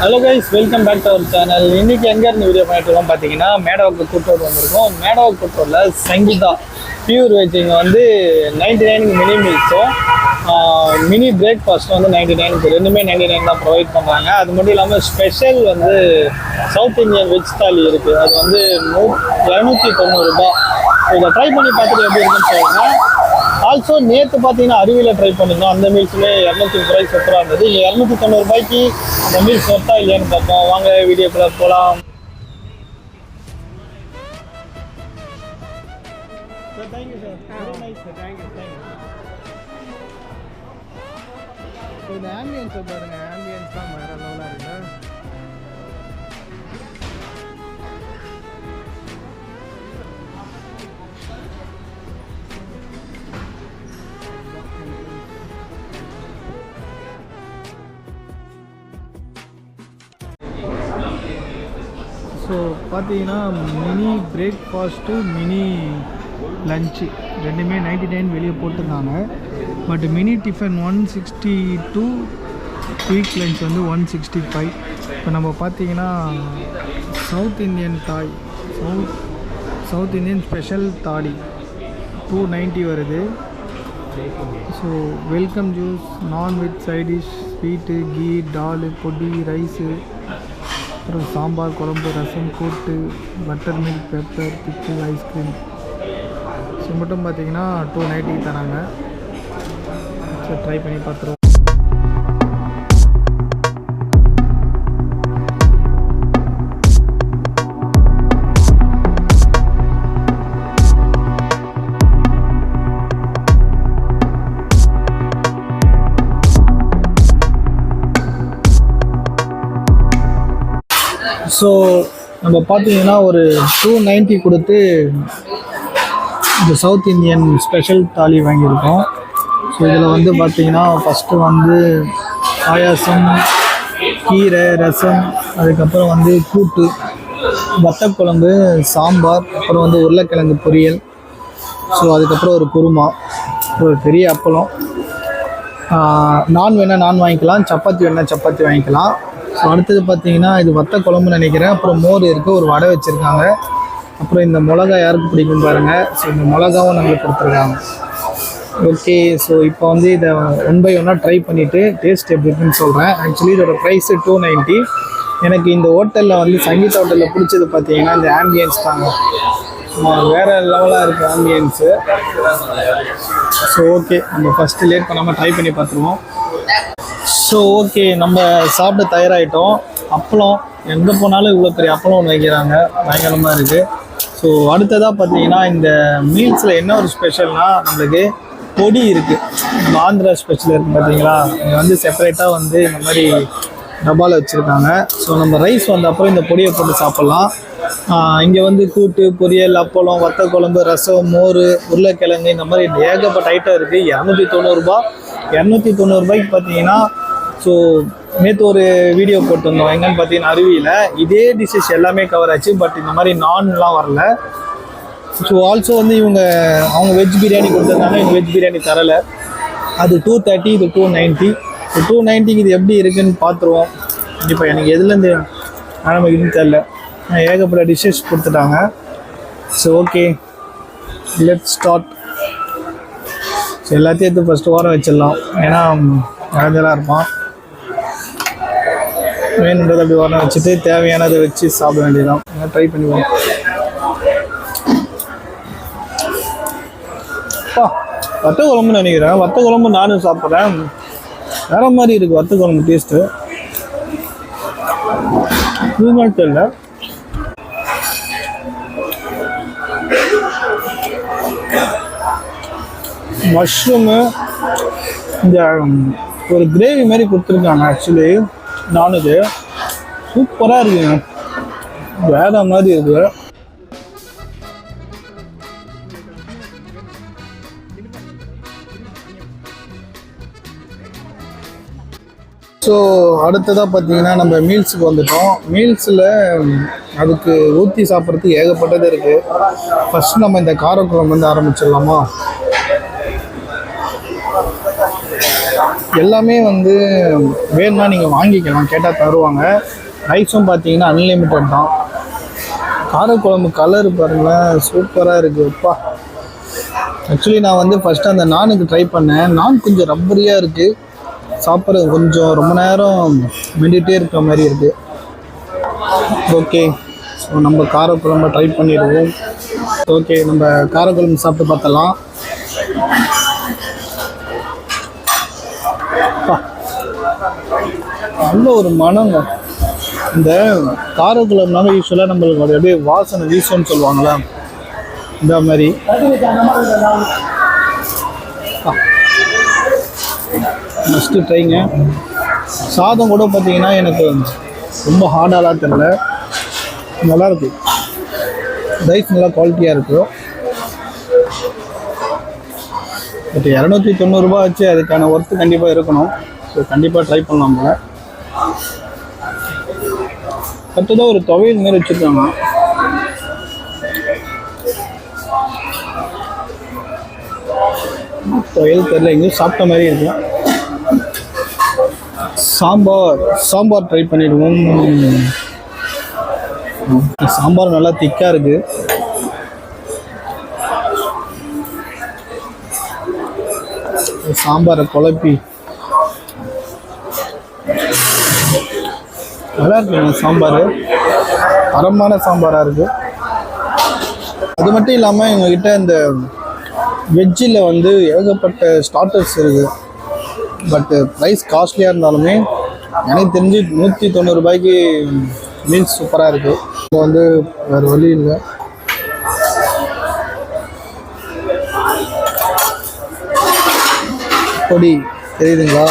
Hello guys welcome back to our channel இன்னைக்கு எங்க இருந்து வீடியோ பண்ணிட்டு பார்த்தீங்கன்னா மேடவாக்கு கூட்டோர் வந்திருக்கோம். மேடவாக்கு கூட்டோரில் சங்கீதா பியூர் வெஜ்ஜிங் வந்து நைன்டி நைனுக்கு மினி மீல்ஸும் மினி பிரேக்ஃபாஸ்ட்டும் வந்து நைன்டி நைனுக்கு ரெண்டுமே நைன்டி நைன் தான் ப்ரொவைட் பண்ணுறாங்க அது மட்டும் இல்லாமல் ஸ்பெஷல் வந்து சவுத் இந்தியன் வெஜ் தாலி இருக்குது அது வந்து நூ இரநூத்தி தொண்ணூறுரூபா இதை ட்ரை பண்ணி பார்த்துட்டு எப்படி இருக்குன்னு சொல்லுங்கள் ஆல்சோ நேற்று பார்த்தீங்கன்னா அருவியில் ட்ரை பண்ணியிருந்தோம் அந்த மீல்ஸுமே இரநூத்தி முப்பது ரூபாய்க்கு சூப்பராக இருந்தது. இங்கே இரநூத்தி தொண்ணூறு மீல்ஸ் ஒர்த்தா இல்லையான்னு பார்ப்போம். வாங்க வீடியோக்குள்ளே போகலாம் தேங்க்யூ சார் தேங்க்யூ தேங்க்யூ இந்த ஆம்பியன்ஸை பாருங்க ஆம்பியன்ஸ் தான் வேறு லெவலாக இருக்கு ஸோ பார்த்தீங்கன்னா மினி பிரேக்ஃபாஸ்ட்டு மினி லஞ்சு ரெண்டுமே நைன்டி நைன் வெளியே போட்டிருந்தாங்க. But mini tiffin one sixty two quick lunch வந்து ஒன் சிக்ஸ்டி ஃபைவ் இப்போ நம்ம பார்த்தீங்கன்னா சவுத் இந்தியன் தாய் south south Indian special thali two ninety வருது. So welcome juice non veg side dish sweet ghee dal பொடி rice அப்புறம் சாம்பார் குழம்பு ரசம் கூட்டு buttermilk pepper pickle ice cream so மட்டும் பார்த்தீங்கன்னா டூ நைட்டிக்கு தராங்க. ஸோ ட்ரை பண்ணி பார்த்துருவோம். ஸோ நம்ம பார்த்தீங்கன்னா ஒரு டூ நைன்ட்டி கொடுத்து இந்த சவுத் இந்தியன் ஸ்பெஷல் தாலி வாங்கியிருக்கோம். ஸோ இதில் வந்து பார்த்தீங்கன்னா ஃபஸ்ட்டு வந்து பாயாசம் கீரை ரசம் அதுக்கப்புறம் வந்து கூட்டு வத்தக்குழம்பு சாம்பார் அப்புறம் வந்து உருளைக்கிழங்கு பொரியல். ஸோ அதுக்கப்புறம் ஒரு குருமா ஒரு பெரிய அப்பளம். நான் வேணால் நான் வாங்கிக்கலாம் சப்பாத்தி வேணால் சப்பாத்தி வாங்கிக்கலாம். ஸோ அடுத்தது பார்த்தீங்கன்னா இது வத்த குழம்புன்னு நினைக்கிறேன். அப்புறம் மோர் இருக்குது ஒரு வடை வச்சுருக்காங்க. அப்புறம் இந்த மிளகா யாருக்கு பிடிக்கும் பாருங்கள் ஸோ இந்த மிளகாவும் நம்மளுக்கு கொடுத்துருக்காங்க. ஓகே ஸோ இப்போ வந்து இதை ஒன் பை ஒன்னாக ட்ரை பண்ணிவிட்டு டேஸ்ட் எப்படி இருக்குன்னு சொல்கிறேன் ஆக்சுவலி இதோட ப்ரைஸு டூ நைன்ட்டி எனக்கு இந்த ஹோட்டலில் வந்து சங்கீதா ஹோட்டலில் பிடிச்சது பார்த்தீங்கன்னா இந்த ஆம்பியன்ஸ் தாங்க. வேறு லெவலாக இருக்குது ஆம்பியன்ஸு ஸோ ஓகே நம்ம ஃபஸ்ட்டு லேட் பண்ணாமல் ட்ரை பண்ணி பார்த்துருவோம். ஸோ ஓகே நம்ம சாப்பிட தயாராகிட்டோம் அப்பளம் எங்கே போனாலும் இவ்வளோ பெரிய அப்பளம் ஒன்று வைக்கிறாங்க. பயங்கரமாக இருக்குது ஸோ அடுத்ததாக பார்த்தீங்கன்னா இந்த மீல்ஸில் என்ன ஒரு ஸ்பெஷல்னால் நம்மளுக்கு பொடி இருக்குது ஆந்திரா ஸ்பெஷல் இருக்குது பார்த்தீங்களா? இங்கே வந்து செப்பரேட்டாக வந்து இந்த மாதிரி டப்பாவில் வச்சுருக்காங்க. ஸோ நம்ம ரைஸ் வந்த அப்புறம் இந்த பொடியை போட்டு சாப்பிட்லாம். இங்கே வந்து கூட்டு பொரியல் அப்பளம் வத்த குழம்பு ரசம் மோர் உருளைக்கிழங்கு இந்த மாதிரி ஏகப்பட்ட ஐட்டம் இருக்குது இரநூத்தி தொண்ணூறுரூபா இரநூத்தி தொண்ணூறுபாய்க்கு பார்த்தீங்கன்னா ஸோ நேற்று ஒரு வீடியோ போட்டிருந்தோம். எங்கன்னு பார்த்தீங்கன்னா அருவியில். இதே டிஷ்ஷஸ் எல்லாமே கவர் ஆச்சு. பட் இந்த மாதிரி நான்லாம் வரல. ஸோ ஆல்சோ வந்து இவங்க அவங்க வெஜ் பிரியாணி கொடுத்துருந்தாங்க இவங்க வெஜ் பிரியாணி தரலை. அது டூ தேர்ட்டி இது டூ நைன்ட்டி இப்போ டூ நைன்ட்டிக்கு இது எப்படி இருக்குன்னு பார்த்துருவோம். இப்போ எனக்கு எதுலேருந்து ஆரம்பிக்குதுன்னு தெரில ஏகப்பட்ட டிஷ்ஷஸ் கொடுத்துட்டாங்க. So okay let start so எல்லாத்தையும் எடுத்து ஃபஸ்ட்டு ஓரம் வச்சிடலாம். ஏன்னா இறஞ்சலாக இருப்பான். வேணுன்றதை அப்படி ஓரம் வச்சுட்டு தேவையானதை வச்சு சாப்பிட வேண்டியதான் ட்ரை பண்ணுவோம் அப்பா வத்த குழம்புன்னு நினைக்கிறேன். வத்த குழம்பு நானும் சாப்பிட்றேன். வேற மாதிரி இருக்கு வத்த குழம்பு டேஸ்ட்டு இது மாதிரி தெரியல. மஷ்ரூமு இந்த ஒரு கிரேவி மாதிரி கொடுத்துருக்காங்க ஆக்சுவலி நான் இது சூப்பராக இருக்குங்க. வேற மாதிரி இருக்குது ஸோ அடுத்ததாக பார்த்தீங்கன்னா நம்ம மீல்ஸுக்கு வந்துட்டோம். மீல்ஸில் அதுக்கு ஊற்றி சாப்பிட்றதுக்கு ஏகப்பட்டது இருக்குது ஃபஸ்ட் நம்ம இந்த காரக்குழம்பு வந்து ஆரம்பிச்சிடலாமா? எல்லாமே வந்து வேணும்னா நீங்கள் வாங்கிக்கலாம். கேட்டால் தருவாங்க. ரைஸும் பார்த்தீங்கன்னா அன்லிமிட்டட் தான். காரக்குழம்பு கலர் பாருங்களேன் சூப்பராக இருக்குது அப்பா. ஆக்சுவலி நான் வந்து ஃபஸ்ட்டு அந்த நானுக்கு ட்ரை பண்ணேன். நான் கொஞ்சம் ரப்பரியாக இருக்குது சாப்பிட்றது கொஞ்சம் ரொம்ப நேரம் மெண்டிட்டே இருக்கிற மாதிரி இருக்குது ஓகே ஸோ நம்ம காரக்குழம்ப ட்ரை பண்ணிடுவோம். ஓகே நம்ம காரக்குழம்பு சாப்பிட்டு பார்த்தலாம் நல்ல ஒரு மனங்க. இந்த காரக்குழம்புனால யூஸ்வலாக நம்மளுக்கு ஒரு அப்படியே வாசனை வீசும்னு சொல்லுவாங்களா இந்த மாதிரி. ஃபஸ்ட்டு ட்ரைங்க சாதம் கூட பார்த்தீங்கன்னா எனக்கு ரொம்ப ஹார்டாலாம் தெரில நல்லாயிருக்கு. ரைஸ் நல்லா குவாலிட்டியாக இருக்கும் பட் இரநூத்தி தொண்ணூறுரூபா வச்சு அதுக்கான ஒர்த்து கண்டிப்பாக இருக்கணும். ஸோ கண்டிப்பாக ட்ரை பண்ணலாம் போல. அடுத்ததாக ஒரு துவையல் மாரி வச்சுருக்காங்க. துவையல் தெரியல எங்கேயும் சாப்பிட்ட மாதிரி இருக்கு. சாம்பார் சாம்பார் ட்ரை பண்ணிடுவோம். சாம்பார் நல்லா திக்காக இருக்குது சாம்பாரை குழப்பி. நல்லா இருக்குங்க சாம்பார். தரமான சாம்பாராக இருக்கு. அது மட்டும் இல்லாமல் எங்ககிட்ட இந்த வெஜ்ஜில் வந்து ஏகப்பட்ட ஸ்டார்டர்ஸ் இருக்குது பட்டு ப்ரைஸ் காஸ்ட்லியாக இருந்தாலுமே எனக்கு தெரிஞ்சு நூற்றி தொண்ணூறுபாய்க்கு மீல்ஸ் சூப்பராக இருக்குது இப்போ வந்து வேறு வழி இல்லை. பொடி. தெரியுதுங்களா?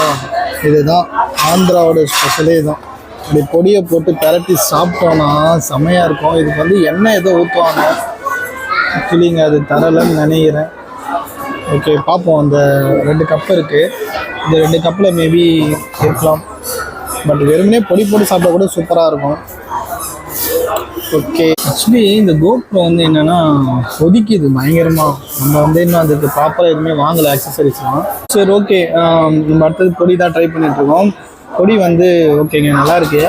இதுதான் ஆந்திராவோட ஸ்பெஷலே இதுதான். இப்படி பொடியை போட்டு பரட்டி சாப்பிட்டோன்னா செமையாக இருக்கும். இதுக்கு வந்து எண்ணெய் ஏதோ ஊற்றுவாங்க ஆக்சுவலிங்க அது தரலைன்னு நினைக்கிறேன். ஓகே பார்ப்போம். அந்த ரெண்டு கப் இருக்குது இந்த ரெண்டு கப்பில் மேபி இருக்கலாம். பட் வெறுமனே பொடி போட்டு சாப்பிட்டா கூட சூப்பராக இருக்கும். ஓகே ஆக்சுவலி இந்த கோப்ரோ வந்து என்னென்னா ஒதுக்கிது பயங்கரமாக நம்ம வந்து இன்னும் அதுக்கு ப்ராப்பராக எதுவுமே வாங்கலை அக்சசரிஸ்லாம் சரி ஓகே நம்ம அடுத்தது பொடி தான் ட்ரை பண்ணிகிட்ருக்கோம் பொடி வந்து ஓகேங்க நல்லா இருக்கு.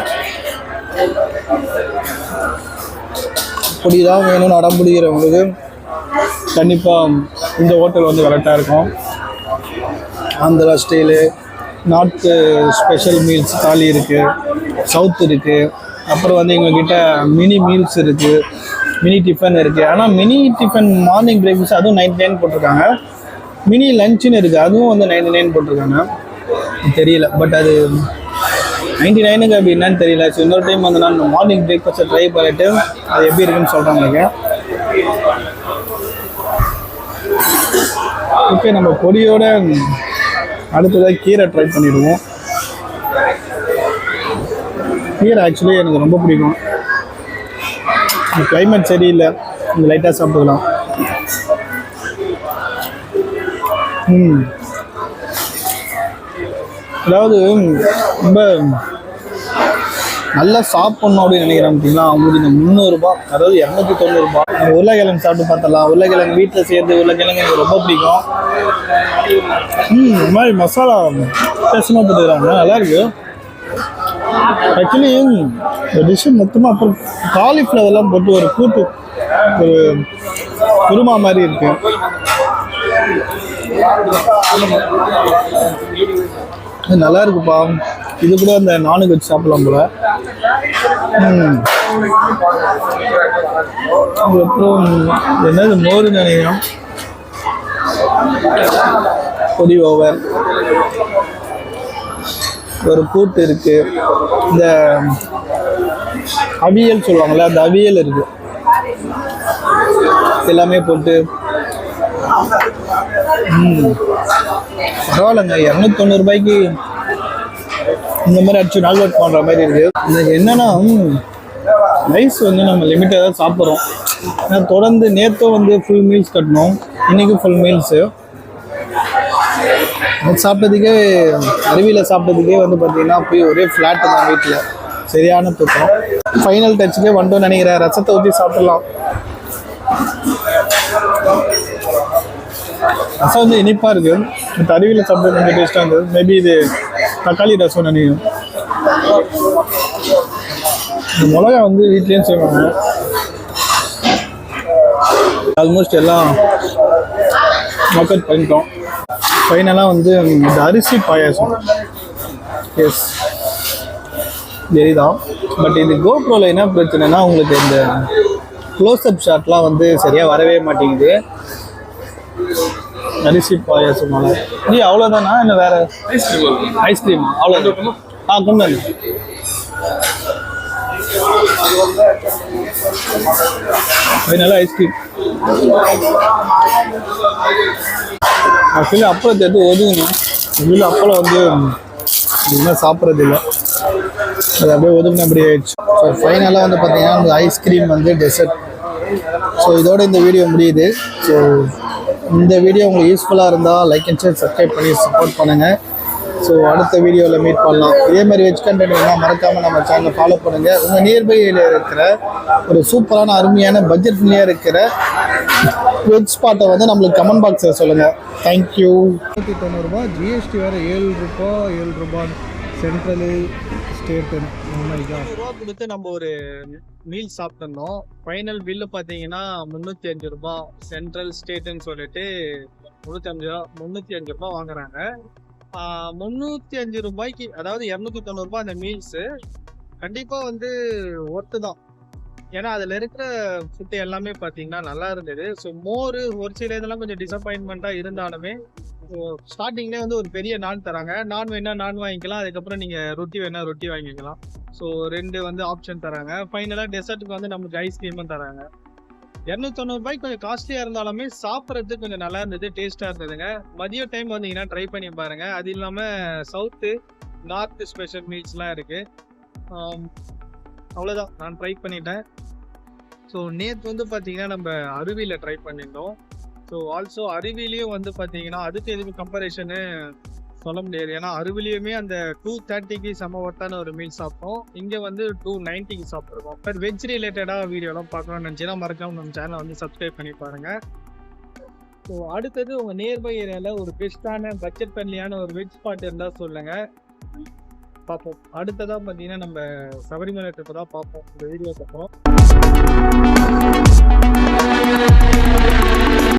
பொடி தான் வேணும்னு அடம் பிடிக்கிறவங்களுக்கு கண்டிப்பாக இந்த ஹோட்டல் வந்து கரெக்டாக இருக்கும். Andhra style north special meals thali இருக்குது சவுத் இருக்குது அப்புறம் வந்து எங்ககிட்ட மினி மீல்ஸ் இருக்குது மினி டிஃபன் இருக்குது ஆனால் மினி டிஃபன் மார்னிங் பிரேக்ஃபாஸ்ட் அதுவும் நைன்டி நைன் போட்டிருக்காங்க மினி லஞ்சுன்னு இருக்குது அதுவும் வந்து நைன்டி நைன் போட்டிருக்காங்க. தெரியல பட் அது நைன்டி நைனுக்கு அப்படி என்னன்னு தெரியல. ஸோ இன்னொரு டைம் வந்து நான் மார்னிங் பிரேக்ஃபாஸ்ட்டை ட்ரை பண்ணிட்டு அது எப்படி இருக்குன்னு சொல்கிறேன் உங்களுக்கு. ஓகே நம்ம பொடியோட அடுத்ததாக கீரை ட்ரை பண்ணிடுவோம். கீரை ஆக்சுவலி எனக்கு ரொம்ப பிடிக்கும். கிளைமேட் சரியில்லை. கொஞ்சம் லைட்டாக சாப்பிட்டுக்கலாம். ம். அதாவது ரொம்ப நல்லா சாப்பிட்ணும் அப்படின்னு நினைக்கிறேன் பார்த்தீங்களா அவங்களுக்கு இந்த முந்நூறுரூபா அதாவது இரநூத்தி தொண்ணூறுபா நம்ம உருளைக்கிழங்கு சாப்பிட்டு பார்த்தலாம் உருளைக்கிழங்கு வீட்டில் சேர்த்து உருளைக்கிழங்கு எனக்கு ரொம்ப பிடிக்கும். ம் இந்த மாதிரி மசாலா பேசணும் போட்டுக்கிறாங்க நல்லாயிருக்கு ஆக்சுவலி இந்த டிஷ்ஷு மொத்தமாக அப்புறம் காலிஃப்ளவர்லாம் போட்டு ஒரு கூட்டு ஒரு குருமா மாதிரி இருக்கு. நல்லா இருக்குப்பா. இது கூட அந்த நானுக்கு வச்சு சாப்பிடலாம் போல. அதுக்கப்புறம் என்னது? மோர் நினைக்கிறோம் பொடி ஓவர் ஒரு கூட்டு இருக்கு. இந்த அவியல் சொல்லுவாங்கள்ல அந்த அவியல் இருக்கு. எல்லாமே போட்டு. பரவாயில்லைங்க இரநூத்தி ரூபாய்க்கு இந்த மாதிரி அடிச்சு நாள் ஒர்க் பண்ணுற மாதிரி இருக்கு. என்னன்னா ரைஸ் வந்து நம்ம லிமிட்டாக தான் சாப்பிட்றோம். ஏன்னா தொடர்ந்து நேற்றும் வந்து ஃபுல் மீல்ஸ் கட்டணும். இன்றைக்கும் ஃபுல் மீல்ஸு அது சாப்பிட்டதுக்கே அருவியில் சாப்பிட்டதுக்கே வந்து பார்த்தீங்கன்னா போய் ஒரே ஃப்ளாட்டு தான் வீட்டில் சரியான தூக்கம். ஃபைனல் டச்சுக்கே வந்துட்டோம்னு நினைக்கிறேன். ரசத்தை ஊற்றி சாப்பிடலாம். ரசம் வந்து இனிப்பாக இருக்குது தருவியில் சாப்பிட்டு கொஞ்சம் டேஸ்ட்டாக இருந்தது. மேபி இது தக்காளி ரசம் நினைக்கிறேன். இந்த மிளகா வந்து வீட்லேயும் செய்வாங்க. ஆல்மோஸ்ட் எல்லாம் மக்கள் பண்ணிட்டோம். ஃபைனலாக வந்து இந்த அரிசி பாயாசம். எஸ் தெரியுதான் பட் இது கோப்ரோவில் என்ன பிரச்சனைனா உங்களுக்கு இந்த க்ளோஸ்அப் ஷாட்லாம் வந்து சரியாக வரவே மாட்டேங்குது. அரிசி பாயாசமால. நீ அவ்வளோதானா இல்லை வேற? ஐஸ்கிரீம் அவ்வளோ ஆ கொண்டு வந்து ஃபைனலாக ஐஸ்கிரீம் ஆக்சுவலி அப்பளத்தை எடுத்து ஒதுங்கணும் இதில் அப்பளம் வந்து இன்னும் சாப்பிட்றது இல்லை அது அப்படியே ஒதுங்கின அப்படி ஆயிடுச்சு. ஸோ ஃபைனலாக வந்து பார்த்தீங்கன்னா இந்த ஐஸ்கிரீம் வந்து டெசர்ட் ஸோ இதோட இந்த வீடியோ முடியுது. ஸோ இந்த வீடியோ உங்களுக்கு யூஸ்ஃபுல்லாக இருந்தால் லைக் அண்ட் ஷேர் சப்ஸ்கிரைப் பண்ணி சப்போர்ட் பண்ணுங்கள் ஸோ அடுத்த வீடியோவில் மீட் பண்ணலாம். இதே மாதிரி வெஜ் கண்டென்ட் வேணால் மறக்காமல் நம்ம சேனலை ஃபாலோ பண்ணுங்கள் உங்கள் நியர்பையில் இருக்கிற ஒரு சூப்பரான அருமையான பட்ஜெட் இருக்கிற வெஜ் ஸ்பாட்டை வந்து நம்மளுக்கு கமெண்ட் பாக்ஸில் சொல்லுங்கள் தேங்க்யூ நூற்றி தொண்ணூறுரூபா ஜிஎஸ்டி வேறு ஏழு ரூபா ஏழு ரூபா சென்ட்ரலு ஸ்டேட்டு ரூபா கொடுத்து நம்ம ஒரு மீல் சாப்பிட்டுருந்தோம். ஃபைனல் பில்லு பார்த்தீங்கன்னா முந்நூற்றி அஞ்சு ரூபா சென்ட்ரல் ஸ்டேட்டுன்னு சொல்லிட்டு முந்நூற்றி அஞ்சு ரூபா முந்நூற்றி அஞ்சு ரூபா வாங்குறாங்க. முந்நூற்றி அஞ்சு ரூபாய்க்கு அதாவது இரநூத்தி தொண்ணூறுபா அந்த மீல்ஸு கண்டிப்பாக வந்து ஒர்த்து தான். ஏன்னா அதில் இருக்கிற ஃபுட் எல்லாமே பார்த்தீங்கன்னா நல்லா இருந்தது. ஸோ மோர் ஒரு சில இதெல்லாம் கொஞ்சம் டிசப்பாயின்மெண்டா இருந்தாலுமே ஸோ ஸ்டார்டிங்லேயே வந்து ஒரு பெரிய நான் தராங்க. நான் வேணா நான் வாங்கிக்கலாம். அதுக்கப்புறம் நீங்கள் ரொட்டி வேணா ரொட்டி வாங்கிக்கலாம். ஸோ ரெண்டு வந்து ஆப்ஷன் தராங்க. ஃபைனலாக டெசர்ட்டுக்கு வந்து நமக்கு ஐஸ்கிரீமும் தராங்க. இரநூத்தொண்ணூறுபாய்க்கு கொஞ்சம் காஸ்ட்லியாக இருந்தாலுமே சாப்பிட்றதுக்கு கொஞ்சம் நல்லா இருந்தது டேஸ்ட்டாக இருந்ததுங்க. மதிய டைம் வந்தீங்கன்னா ட்ரை பண்ணி பாருங்க. அது இல்லாமல் சவுத்து நார்த்து ஸ்பெஷல் மீல்ஸ்லாம் இருக்குது அவ்வளோதான் நான் ட்ரை பண்ணிட்டேன். ஸோ நேற்று வந்து பார்த்தீங்கன்னா நம்ம அருவியில் ட்ரை பண்ணியிருந்தோம். ஸோ ஆல்சோ அருவிலையும் வந்து பார்த்தீங்கன்னா அதுக்கு எதுவும் கம்பேரிஷனு சொல்ல முடியாது. ஏன்னா அருவிலையுமே அந்த டூ தேர்ட்டிக்கு செம ஒர்த்தான ஒரு மீல் சாப்பிட்டோம். இங்கே வந்து டூ நைன்ட்டிக்கு சாப்பிட்ருக்கோம். பட் வெஜ் ரிலேட்டடாக வீடியோலாம் பார்க்கணும்னு நினச்சின்னா மறக்காம நம்ம சேனலை வந்து சப்ஸ்கிரைப் பண்ணி பாருங்கள் ஸோ அடுத்தது உங்கள் நியர்பை ஏரியாவில் ஒரு பெஸ்ட்டான பட்ஜெட் ஃப்ரெண்ட்லியான ஒரு வெஜ் ஸ்பாட் இருந்தால் சொல்லுங்கள் பார்ப்போம். அடுத்ததாக பார்த்தீங்கன்னா நம்ம சபரிமலை ட்ரிப்பை தான் பார்ப்போம். இந்த வீடியோக்கு அப்புறம்.